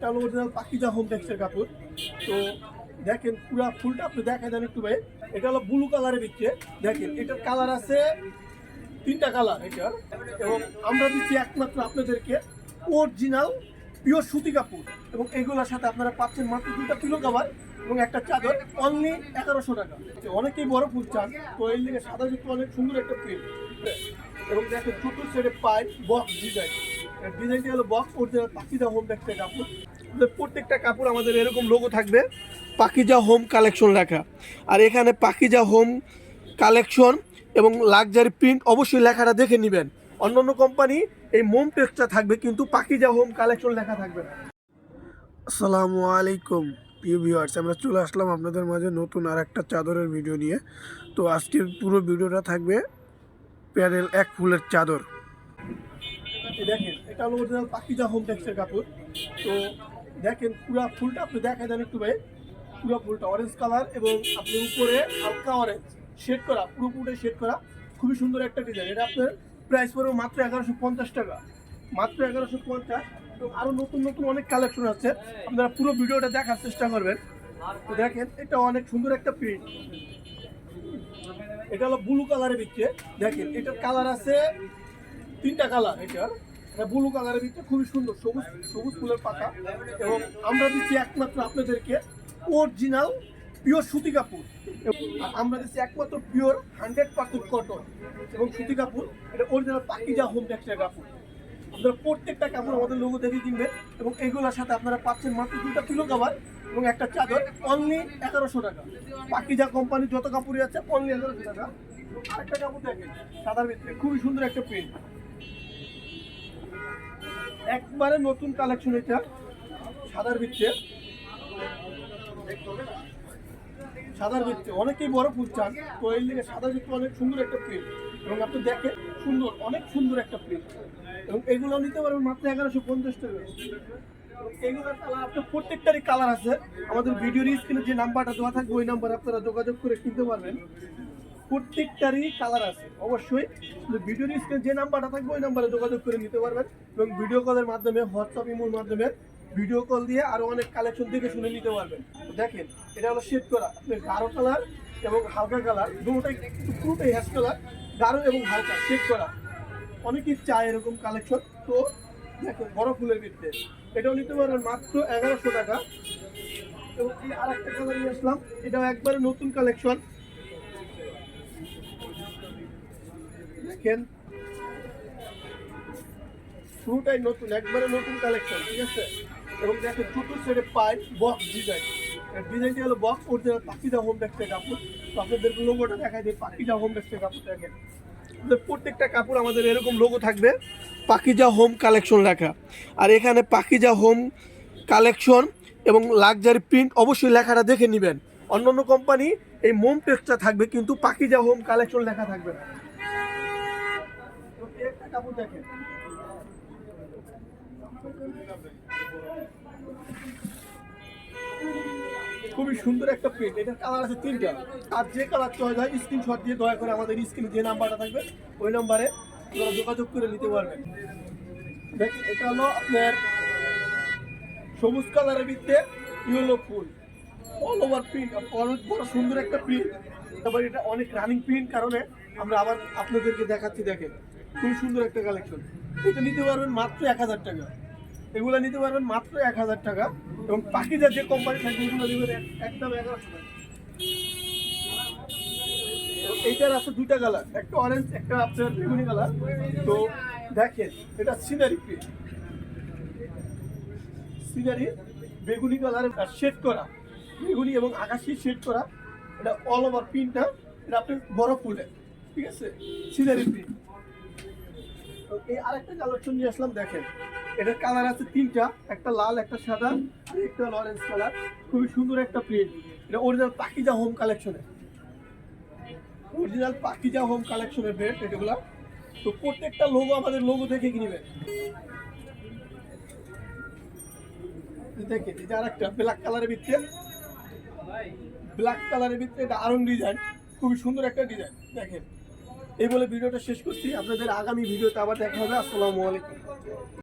এটা হলো original Pakiza home টেক্সের কাপড়। তো দেখেন, পুরো ফুলটা আপনি দেখা দেন একটু ভাই। এটা হলো ব্লু কালারের দিচ্ছে দেখেন, এটার কালার আছে তিনটা কালার এটার। এবং আমরা দিচ্ছি একমাত্র আপনাদেরকে অরিজিনাল পিওর সুতি কাপড়। এবং এগুলোর সাথে আপনারা পাচ্ছেন মাত্র দুটা কিলো কাবার এবং একটা চাদর অনলি এগারোশো টাকা। অনেকেই বড় ফুল চান, তো এর লিগে সাদা যুক্ত অনেক সুন্দর একটা প্রিন্ট এবং দেখেন চতুর সাইডে পাই বক্স ডিজাইন ডিজাইনটি হলো বক্স অরিজিনাল পাকিজা হোম একটা কাপড়। আমাদের প্রত্যেকটা কাপড় আমাদের এরকম লোগো থাকবে পাকিজা হোম কালেকশন লেখা। আর এখানে পাকিজা হোম কালেকশন এবং লাক্সারি প্রিন্ট অবশ্যই লেখাটা দেখে নেবেন। অন্যান্য কোম্পানি এই মোম টেক্সটা থাকবে কিন্তু পাকিজা হোম কালেকশন লেখা থাকবে না। আসসালামু আলাইকুম প্রিয় ভিউয়ার্স আমরা চলে আসলাম আপনাদের মাঝে নতুন আর একটা চাদরের ভিডিও নিয়ে। তো আজকের পুরো ভিডিওটা থাকবে প্যানেল এক ফুলের চাদর। দেখেন এটা হলো অরিজিনাল পাকিজা হোম টেক্সের কাপড়। তো দেখেন পুরো ফুলটা আপনি দেখা দেন একটু ভাই। পুরো ফুলটা অরেঞ্জ কালার এবং আপনি উপরে হালকা অরেঞ্জ শেড করা পুরো পুরো শেড করা। খুবই সুন্দর একটা ডিজাইন এটা আপনার প্রাইস পড়বে মাত্র এগারোশো পঞ্চাশ টাকা। মাত্র এগারোশো পঞ্চাশ এবং আরও নতুন নতুন অনেক কালেকশন আছে। আপনারা পুরো ভিডিওটা দেখার চেষ্টা করবেন। তো দেখেন, এটা অনেক সুন্দর একটা প্রিন্ট এটা হলো ব্লু কালারের দিচ্ছে দেখেন, এটার কালার আছে তিনটা কালার এটার। এটা ব্লু কালারের ভিতরে খুবই সুন্দর, সবুজ সবুজ ফুলের পাতা। এবং আমরা দিচ্ছি একমাত্র আপনাদেরকে অরিজিনাল পিওর সুতি কাপড়। আমরা দিচ্ছি একমাত্র পিওর হান্ড্রেড পার্সেন্ট কটন এবং সুতি কাপড়। এটা অরিজিনাল পাকিজা হোম টেক্সটাইল কাপড়। আপনারা প্রত্যেকটা কাপড় আমাদের লোগো দেখে কিনবেন এবং এগুলোর সাথে আপনারা পাচ্ছেন মাত্র দুটা কিলো কাবার এবং একটা চাদর অনলি এগারোশো টাকা। পাকিজা কোম্পানির যত কাপড়ই আছে অনলি এগারোশো টাকা। আরেকটা কাপড় দেখেন, সাদার ভিতরে। খুবই সুন্দর একটা প্রিন্ট একবারে নতুন কালেকশন এটা, সাদার ভিতরে সাদার ভিতরে অনেকেই বড় ফুল চান, তো এর লিগে সাদা ভিতরে অনেক সুন্দর একটা প্রিন্ট এবং আপনি দেখেন, সুন্দর, অনেক সুন্দর একটা প্রিন্ট এবং এগুলো নিতে পারবেন মাত্র এগারোশো পঞ্চাশ টাকা। আপনার প্রত্যেকটারই কালার আছে। আমাদের ভিডিওর স্ক্রিনে যে নাম্বারটা দেওয়া থাকবে, ওই নাম্বারে আপনারা যোগাযোগ করে কিনতে পারবেন। প্রত্যেকটারই কালার আছে। অবশ্যই ভিডিওর স্ক্রিনে যে নাম্বারটা থাকবে, ওই নাম্বারে যোগাযোগ করে নিতে পারবেন এবং ভিডিও কলের মাধ্যমে হোয়াটসঅ্যাপ ইমোর মাধ্যমে ভিডিও কল দিয়ে আরও অনেক কালেকশন দেখে শুনে নিতে পারবেন। দেখেন, এটা হলো শেড করা। আপনার গাঢ় কালার এবং হালকা কালার দুটোটাই পুরোটাই হ্যাশ কালার গাঢ় এবং হালকা শেড করা। অনেকেই চায় এরকম কালেকশন তো দেখেন, বড় ফুলের ভিতরে এটাও নিতে পারবেন মাত্র এগারোশো টাকা। এবং এই আরেকটা কালার নিয়ে আসলাম। এটাও একবারে নতুন কালেকশন দেখেন, শুরুটাই নতুন, একবারে নতুন কালেকশন ঠিক আছে? এবং দেখেন চতুর সাইডে পাই বক্স ডিজাইন ডিজাইনটি হলো box original Pakiza home textile কাপড়। তো আপনাদের লোগোটা দেখাই দিই পাকিজা হোম টেক্সটাইল কাপড় দেখেন। প্রত্যেকটা কাপড় আমাদের এরকম লোগো থাকবে পাকিজা হোম কালেকশন লেখা। আর এখানে পাকিজা হোম কালেকশন এবং লাক্সারি প্রিন্ট অবশ্যই লেখাটা দেখে নেবেন। অন্যান্য কোম্পানি এই মোম টেক্সটা থাকবে, কিন্তু পাকিজা হোম কালেকশন লেখা থাকবে না। একটা কাপড় দেখেন খুবই সুন্দর একটা প্রিন্ট এটার কালার আছে তিনটা। আর যে কালার চয়েস হয় স্ক্রিনশট দিয়ে দয়া করে আমাদের স্ক্রিনে যে নাম্বারটা থাকবে, ওই নাম্বারে আপনারা যোগাযোগ করে নিতে পারবেন। দেখেন এটা হলো আপনার সবুজ কালারের ভিতরে ইয়েলো ফুল। অল ওভার প্রিন্ট অনেক বড় সুন্দর একটা প্রিন্ট তারপর এটা অনেক রানিং প্রিন্ট কারণে আমরা আবার আপনাদেরকে দেখাচ্ছি, দেখেন। খুবই সুন্দর একটা কালেকশন এটা নিতে পারবেন মাত্র এক হাজার টাকা। এগুলো নিতে পারবেন মাত্র এক হাজার টাকা এবং পাখিদের যে কোম্পানি থাকবে এগুলো নেবেন এক- একদম এগারোশো টাকা। এইটার আছে দুইটা কালার একটা অরেঞ্জ একটা আপনার বেগুনি কালার তো দেখেন, এটা সিনারি প্রিন্ট সিনারি, বেগুনি কালার শেড করা। বেগুনি এবং আকাশি শেড করা। এটা অল ওভার প্রিন্টটা এটা আপনি বড় ফুলে। ঠিক আছে? সিনারি প্রিন্ট তো এই আরেকটা কালেকশন নিয়ে আসলাম, দেখেন। এটার কালার আছে তিনটা, একটা লাল, একটা সাদা একটা অরেঞ্জ কালার। খুবই সুন্দর একটা প্রিন্ট এটা অরিজিনাল পাকিজা হোম কালেকশনের অরিজিনাল পাকিজা হোম কালেকশনের বেড এগুলা। তো প্রত্যেকটা লোগো আমাদের লোগো দেখে কিনবেন দেখেন এটা আরেকটা ব্ল্যাক কালারের ভিতরে। ব্ল্যাক কালারের ভিতরে এটা আরং ডিজাইন খুবই সুন্দর একটা ডিজাইন দেখেন। এই বলে ভিডিওটা শেষ করছি। আপনাদের আগামী ভিডিওতে আবার দেখা হবে। আসসালামু আলাইকুম।